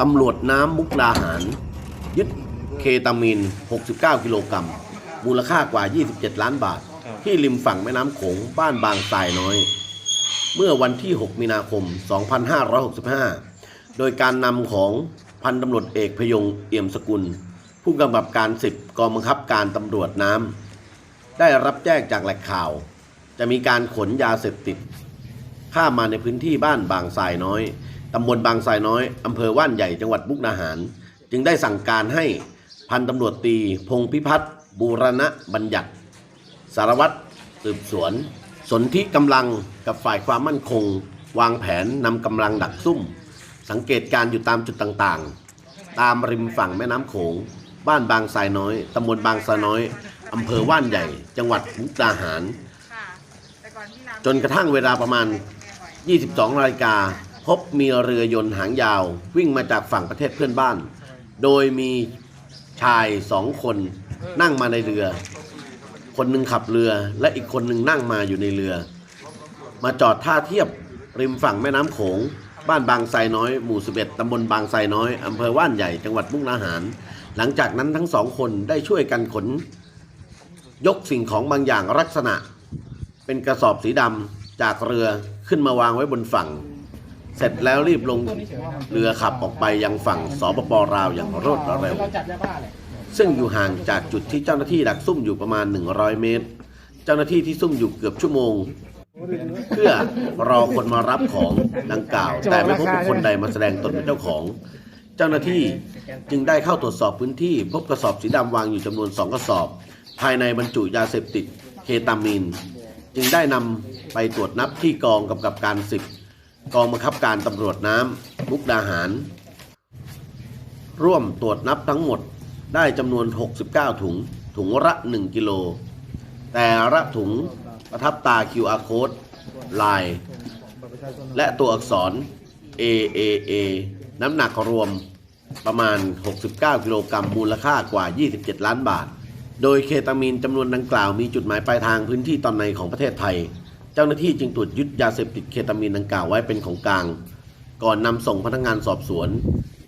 ตำรวจน้ำมุกดาหาร ยึดเคตามีน 69 กิโลกรัมมูลค่ากว่า 27 ล้านบาท ที่ริมฝั่งแม่น้ำโขงบ้านบางทรายน้อย เมื่อวันที่ 6 มีนาคม 2565 โดยการนำของพันตำรวจเอกพยงเอี่ยมสกุล ผู้กำกับการ 10 กองบังคับการตำรวจน้ำได้รับแจ้งจากแหล่งข่าว จะมีการขนยาเสพติด ข้ามมาในพื้นที่บ้านบางทรายน้อย ตำบลบางทรายน้อย อำเภอว่านใหญ่จังหวัดมุกดาหาร จึงได้สั่งการให้พันตำรวจตรีพงพิพัฒน์บูรณะบัญญัติ สารวัตรสืบสวน สนธิกำลังกับฝ่ายความมั่นคง วางแผนนำกำลังดักซุ่ม สังเกตการณ์อยู่ตามจุดต่างๆ ตามริมฝั่งแม่น้ำโขง บ้านบางทรายน้อยตำบลบางทรายน้อยอำเภอว่านใหญ่ จังหวัดมุกดาหารค่ะแต่ก่อนที่ร้านจนกระทั่งเวลาประมาณ 22นาฬิกา พบมีเรือยนต์หางยาว วิ่งมาจากฝั่งประเทศเพื่อนบ้าน โดยมีชายสองคนนั่งมาในเรือ คนหนึ่งขับเรือและอีกคนหนึ่งนั่งมาอยู่ในเรือ มาจอดท่าเทียบริมฝั่งแม่น้ำโขง บ้านบางไทรน้อยหมู่ 11ตำบลบางไทรน้อยอำเภอว่านใหญ่จังหวัดมุกดาหาร หลังจากนั้นทั้งสองคนได้ช่วยกันขน ยกสิ่งของบางอย่างลักษณะ เป็นกระสอบสีดำจากเรือขึ้นมาวางไว้บนฝั่ง เสร็จแล้วรีบลงเรือขับออกไปยังฝั่งสปปลาวอย่างรวดเร็ว ซึ่งอยู่ห่างจากจุดที่เจ้าหน้าที่ดักซุ่มอยู่ประมาณ 100 เมตร เจ้าหน้าที่ที่ซุ่มอยู่เกือบชั่วโมง เพื่อรอคนมารับของดังกล่าว แต่ไม่พบบุคคลใดมาแสดงตนเป็นเจ้าของ เจ้าหน้าที่จึงได้เข้าตรวจสอบพื้นที่ พบกระสอบสีดำวางอยู่จำนวนสองกระสอบ ภายในบรรจุยาเสพติดเคตามีน จึงได้นำไปตรวจนับที่กองกำกับการสิบ กองบังคับการตำรวจน้ำมุกดาหาร ร่วมตรวจนับทั้งหมดได้จำนวน 69 ถุง ถุงละ 1 กิโล แต่ละถุงประทับตา QR code ลาย และตัวอักษร AAA น้ำหนักรวมประมาณ 69 กิโลกรัมมูลค่ากว่า 27 ล้านบาท โดยเคตามีนจำนวนดังกล่าวมีจุดหมายปลายทางพื้นที่ตอนในของประเทศไทย เจ้าหน้าที่จึงตรวจยึดยาเสพติดเคตามีนดังกล่าวไว้เป็นของกลาง ก่อนนำส่งพนักงานสอบสวน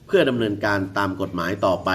เพื่อดำเนินการตามกฎหมายต่อไป